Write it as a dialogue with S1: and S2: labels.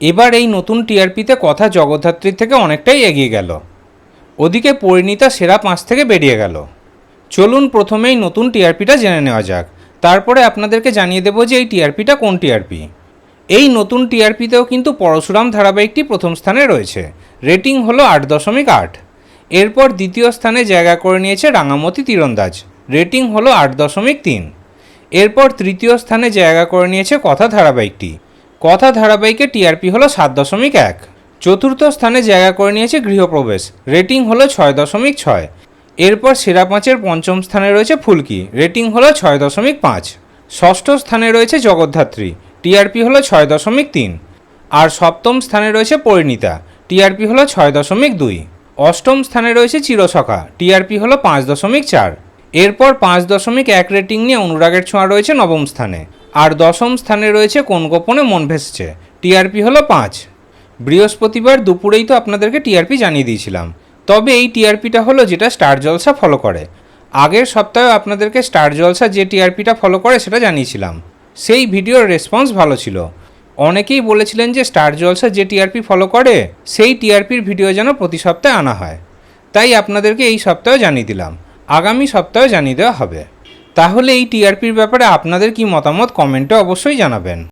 S1: এবার এই নতুন টিআরপিতে কথা জগদ্ধাত্রীর থেকে অনেকটাই এগিয়ে গেল। ওদিকে পরিণীতা সেরা পাঁচ থেকে বেরিয়ে গেল। চলুন প্রথমেই নতুন টিআরপিটা জেনে নেওয়া যাক। তারপরে আপনাদেরকে জানিয়ে দেবো যে এই টিআরপিটা কোন টিআরপি। এই নতুন টিআরপিতেও কিন্তু পরশুরাম ধারাবাহিকটি প্রথম স্থানে রয়েছে। রেটিং হলো আট দশমিক আট। এরপর দ্বিতীয় স্থানে জায়গা করে নিয়েছে রাঙামতি তীরন্দাজ। রেটিং হলো আট দশমিক তিন। এরপর তৃতীয় স্থানে জায়গা করে নিয়েছে কথা ধারাবাহিকটি। কথা ধারাবাহিকে টিআরপি হলো সাত দশমিক এক। চতুর্থ স্থানে জায়গা করে নিয়েছে গৃহপ্রবেশ। রেটিং হলো ছয় দশমিক ছয়। এরপর সেরা পাঁচের পঞ্চম স্থানে রয়েছে ফুলকি। রেটিং হলো ছয় দশমিক পাঁচ। ষষ্ঠ স্থানে রয়েছে জগদ্ধাত্রী। টিআরপি হলো ছয় দশমিক তিন। আর সপ্তম স্থানে রয়েছে পরিণীতা। টিআরপি হলো ছয় দশমিক দুই। অষ্টম স্থানে রয়েছে চিরসখা। টিআরপি হলো পাঁচ দশমিক চার। এরপর পাঁচ দশমিক এক রেটিং নিয়ে অনুরাগের ছোঁয়া রয়েছে নবম স্থানে। আর দশম স্থানে রয়েছে কোন গোপনে মন ভেসছে? টিআরপি হলো পাঁচ। বৃহস্পতিবার দুপুরেই তো আপনাদেরকে টিআরপি জানিয়ে দিয়েছিলাম। তবে এই টিআরপিটা হলো যেটা স্টার জলসা ফলো করে। আগের সপ্তাহে আপনাদেরকে স্টার জলসা যে টিআরপিটা ফলো করে সেটা জানিয়েছিলাম। সেই ভিডিওর রেসপন্স ভালো ছিল। অনেকেই বলেছিলেন যে স্টার জলসা যে টিআরপি ফলো করে, সেই টিআরপির ভিডিও যেন প্রতি সপ্তাহে আনা হয়। তাই আপনাদেরকে এই সপ্তাহে জানিয়ে দিলাম। আগামী সপ্তাহে জানিয়ে দেওয়া হবে। তাহলে এই টিআরপির ব্যাপারে আপনাদের কি মতামত কমেন্টে অবশ্যই জানাবেন।